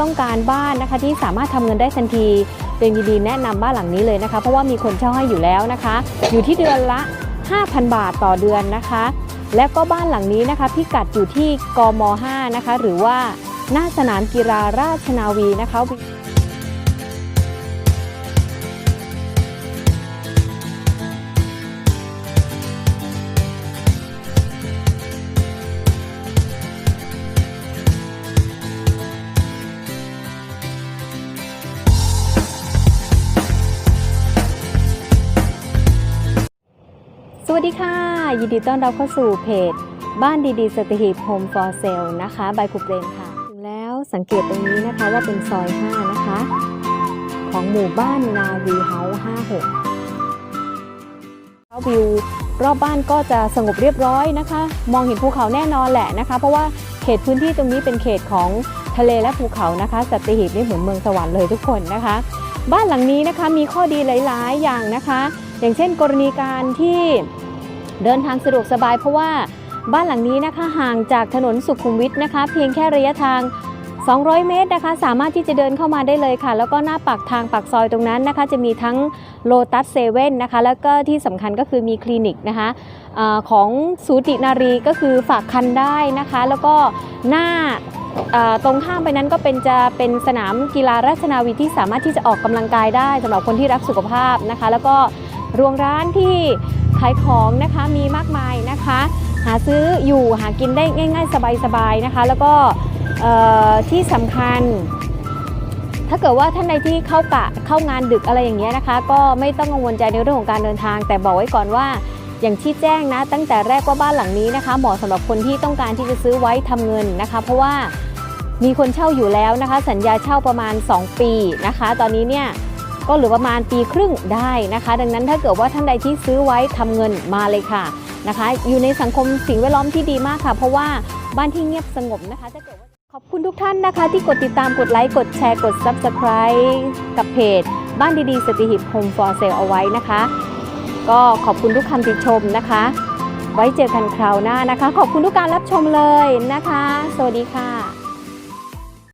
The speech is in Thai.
ต้องการบ้านนะคะ ที่สามารถทำเงินได้ทันทีเป็นดีๆแนะนำบ้านหลังนี้เลยนะคะ เพราะว่ามีคนเช่าให้อยู่แล้วนะคะ อยู่ที่เดือนละ 5,000 บาทต่อเดือนนะคะ และก็บ้านหลังนี้นะคะ พิกัดอยู่ที่กม 5 นะคะ หรือว่าหน้าสนามกีฬาราชนาวีนะคะ วัสดีค่ะ ยินดีต้อนรับเข้าสู่เพจ บ้านดีๆสติหีบโฮมฟอร์เซลนะคะบายคูเปรมค่ะถึงแล้วสังเกตตรงนี้นะคะว่าเป็นซอย 5 นะคะ ของหมู่บ้านนาวีเฮาส์56วิวรอบบ้านก็จะสงบเรียบร้อยนะคะ มองเห็นภูเขาแน่นอนแหละนะคะ เพราะว่าเขตพื้นที่ตรงนี้เป็นเขตของทะเลและภูเขานะคะสัตหีบนี่เหมือนเมืองสวรรค์เลยทุกคนนะคะ บ้านหลังนี้นะคะมีข้อดีหลาย ๆ อย่างนะคะ อย่างเช่นกรณีการที่ เดินทางสะดวกสบายเพราะว่าบ้านหลังนี้นะคะห่างจากถนนสุขุมวิทนะคะ เพียงแค่ระยะทาง 200 เมตรนะคะ สามารถที่จะเดินเข้ามาได้เลยค่ะ แล้วก็หน้าปากทางปากซอยตรงนั้นนะคะ จะมีทั้งโลตัสเซเว่นนะคะ แล้วก็ที่สำคัญก็คือมีคลินิกนะคะอของสูตินารีก็คือฝากคันได้นะคะ แล้วก็หน้าตรงข้ามไปนั้นก็เป็นจะเป็นสนามกีฬาราชนาวีที่สามารถที่จะออกกำลังกายได้สำหรับคนที่รักสุขภาพนะคะ แล้วก็รวงร้านที่ ขายของนะคะมีมากมายนะคะ หาซื้ออยู่หากินได้ง่าย ๆ สบายๆนะคะ แล้วก็ที่สำคัญ ถ้าเกิดว่าท่านใดที่เข้ากะเข้างานดึกอะไรอย่างเงี้ยนะคะ ก็ไม่ต้องกังวลใจในเรื่องของการเดินทาง แต่บอกไว้ก่อนว่าอย่างที่แจ้งนะ ตั้งแต่แรกว่าบ้านหลังนี้นะคะเหมาะสำหรับคนที่ต้องการที่จะซื้อไว้ทำเงินนะคะ เพราะว่ามีคนเช่าอยู่แล้วนะคะ สัญญาเช่าประมาณ 2 ปีนะคะ ตอนนี้เนี่ย ก็เหลือประมาณปีครึ่งได้นะคะ ดังนั้นถ้าเกิดว่าท่านใดที่ซื้อไว้ทำเงินมาเลยค่ะนะคะ อยู่ในสังคมสิ่งแวดล้อมที่ดีมากค่ะ เพราะว่าบ้านที่เงียบสงบนะคะถ้าเกิดว่าขอบคุณทุกท่านนะคะ ที่กดติดตามกดไลค์กดแชร์กด Subscribe กับเพจ บ้านดีๆสติหิบ Home for Sale เอาไว้นะคะ ก็ขอบคุณทุกคำติชมนะคะ ไว้เจอกันคราวหน้านะคะ ขอบคุณทุกการรับชมเลยนะคะ สวัสดีค่ะ